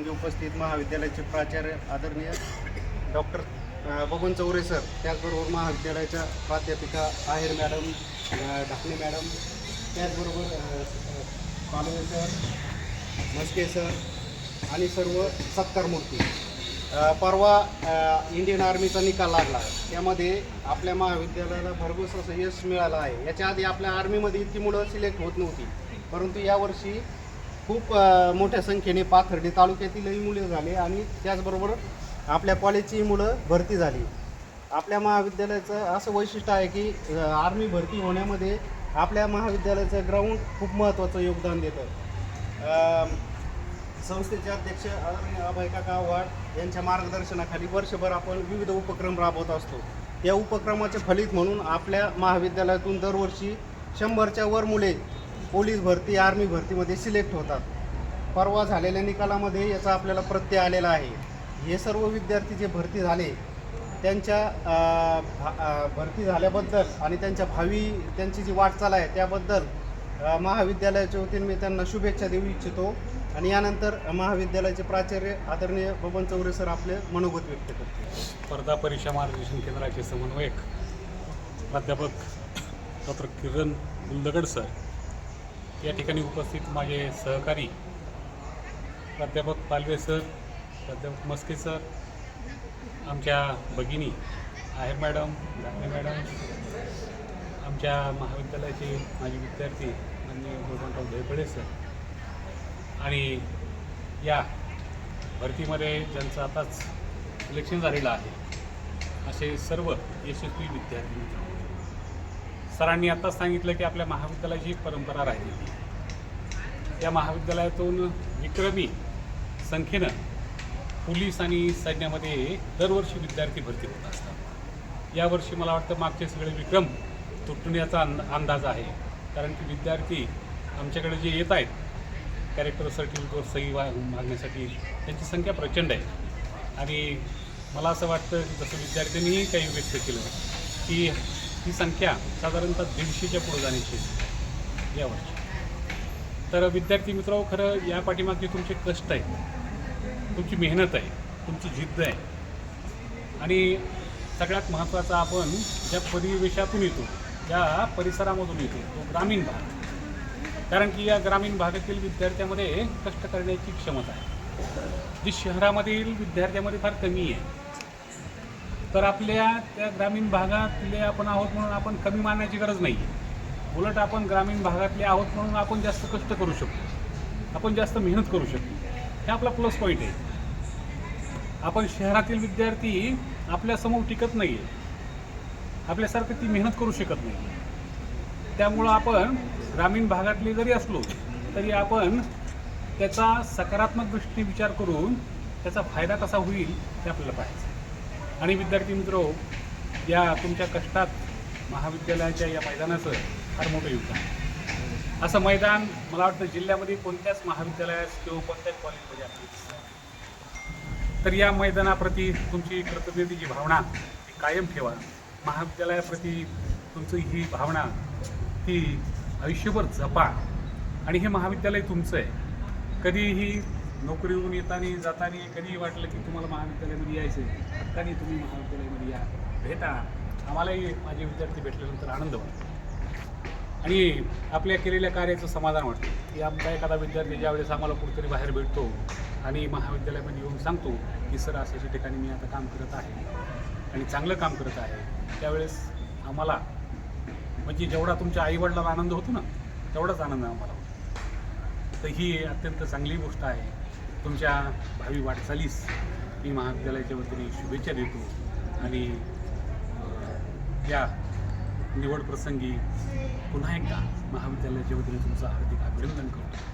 प्रसंगी उपस्थित महाविद्यालयाचे प्राचार्य आदरणीय डॉक्टर बबन चौरे सर त्याचबरोबर महाविद्यालयाच्या प्राध्यापिका आहेर मॅडम ढाकणे मॅडम त्याचबरोबर अ, पालवे सर मस्के सर आणि सर्व सत्कारमूर्ती मूर्ती. परवा इंडियन आर्मीचा निकाल लागला. त्यामध्ये आपल्या महाविद्यालयाला भरघोस असं यश मिळालं आहे. याच्या आधी आपल्या आर्मीमध्ये इतकी मुलं सिलेक्ट होत नव्हती. परंतु यावर्षी खूप मोठ्या संख्येने पाथर्डी तालुक्यातीलही मुले झाले आणि त्याचबरोबर आपल्या कॉलेजची मुलं भरती झाली. आपल्या महाविद्यालयाचं असं वैशिष्ट्य आहे की आर्मी भरती होण्यामध्ये आपल्या महाविद्यालयाचं ग्राउंड खूप महत्त्वाचं योगदान देतं. संस्थेचे अध्यक्ष आदरणीय अभय काका आव्हाड यांच्या मार्गदर्शनाखाली वर्षभर आपण विविध उपक्रम राबवत असतो. या उपक्रमाचे फलित म्हणून आपल्या महाविद्यालयातून दरवर्षी शंभरच्या वर मुले पोलीस भरती आर्मी भरतीमध्ये सिलेक्ट होतात. परवा झालेल्या निकालामध्ये याचा आपल्याला प्रत्यय आलेला आहे. हे सर्व विद्यार्थी जे भरती झाले त्यांच्या भा- भरती झाल्याबद्दल आणि त्यांच्या भावी त्यांची जी वाटचाल आहे त्याबद्दल महाविद्यालयाच्या वतीने मी त्यांना शुभेच्छा देऊ इच्छितो आणि यानंतर महाविद्यालयाचे प्राचार्य आदरणीय बबन चौरे सर आपले मनोगत व्यक्त करतील. स्पर्धा परीक्षा मार्गदर्शन केंद्राचे समन्वयक प्राध्यापक डॉक्टर किरण गुलदगड सर या ठिकाणी उपस्थित माझे सहकारी प्राध्यापक पालवे सर प्राध्यापक मस्के सर आमच्या भगिनी आहेर मॅडम दाखले मॅडम आमच्या महाविद्यालयाचे माजी विद्यार्थी माननीय गोपालराव धैपडे सर आणि या भरतीमध्ये ज्यांचं आताच सिलेक्शन झालेलं आहे असे सर्व यशस्वी विद्यार्थी मित्र सरांनी आत्ताच सांगितलं की आपल्या महाविद्यालयाची एक परंपरा राहिलेली या महाविद्यालयातून विक्रमी संख्येनं पोलीस आणि सैन्यामध्ये दरवर्षी विद्यार्थी भरती होत असतात. यावर्षी मला वाटतं मागचे सगळे विक्रम तुटण्याचा अंदा अंद अंदाज आहे. कारण की विद्यार्थी आमच्याकडे जे येत आहेत कॅरेक्टर सर्टिफिकेटवर सही वा मागण्यासाठी त्यांची संख्या प्रचंड आहे. आणि मला असं वाटतं की जसं विद्यार्थ्यांनीही काही व्यक्त केलं की ही संख्या साधारणतः दीडशेच्या पुढे जाण्याची यावर्षी तर विद्यार्थी मित्र खरं या पाठीमागचे तुमचे कष्ट आहेत. तुमची मेहनत आहे. तुमची जिद्द आहे. आणि सगळ्यात महत्त्वाचा आपण ज्या परिवेशातून येतो ज्या परिसरामधून येतो तो ग्रामीण भाग. कारण की या ग्रामीण भागातील विद्यार्थ्यामध्ये कष्ट करण्याची क्षमता आहे. जी शहरामधील विद्यार्थ्यामध्ये फार कमी आहे. तर आपल्या त्या ग्रामीण भागातले आपण आहोत म्हणून आपण कमी मानण्याची गरज नाही. आहे उलट आपण ग्रामीण भागातले आहोत म्हणून आपण जास्त कष्ट करू शकतो. आपण जास्त मेहनत करू शकतो. हे आपला प्लस पॉईंट आहे. आपण शहरातील विद्यार्थी आपल्यासमोर टिकत नाही आहे आपल्यासारखं ती मेहनत करू शकत नाही त्यामुळं आपण ग्रामीण भागातले जरी असलो तरी आपण त्याचा सकारात्मक दृष्टीने विचार करून त्याचा फायदा कसा होईल ते आपल्याला पाहायचं आणि विद्यार्थी मित्र या तुमच्या कष्टात महाविद्यालयाच्या या मैदानाचं फार मोठं योगदान असं मैदान मला वाटतं जिल्ह्यामध्ये कोणत्याच महाविद्यालयात किंवा कोणत्याच कॉलेजमध्ये आपल्याला तर या मैदानाप्रती तुमची कृतज्ञतेची भावना ती कायम ठेवा. महाविद्यालयाप्रती तुमची ही भावना ती आयुष्यभर जपा. आणि हे महाविद्यालय तुमचं आहे. कधीही नोकरीवरून येताना जाताना कधीही वाटलं की तुम्हाला महाविद्यालयामध्ये यायचं आहे हक्काने तुम्ही महाविद्यालयामध्ये या. भेटा. आम्हालाही माझे विद्यार्थी भेटल्यानंतर आनंद वाटतो. आणि आपल्या केलेल्या कार्याचं समाधान वाटतं. की आमचा एखादा विद्यार्थी ज्यावेळेस आम्हाला कुठेतरी बाहेर भेटतो आणि महाविद्यालयामध्ये येऊन सांगतो की सर अशा अशा ठिकाणी मी आता काम करत आहे आणि चांगलं काम करत आहे. त्यावेळेस आम्हाला म्हणजे जेवढा तुमच्या आईवडिलाला आनंद होतो ना तेवढाच आनंद आम्हाला होतो. तर ही अत्यंत चांगली गोष्ट आहे. तुमच्या भावी वाटचालीस मी महाविद्यालयाच्या वतीने शुभेच्छा देतो. आणि या निवड प्रसंगी पुन्हा एकदा महाविद्यालयाच्या वतीने तुमचं हार्दिक अभिनंदन करतो.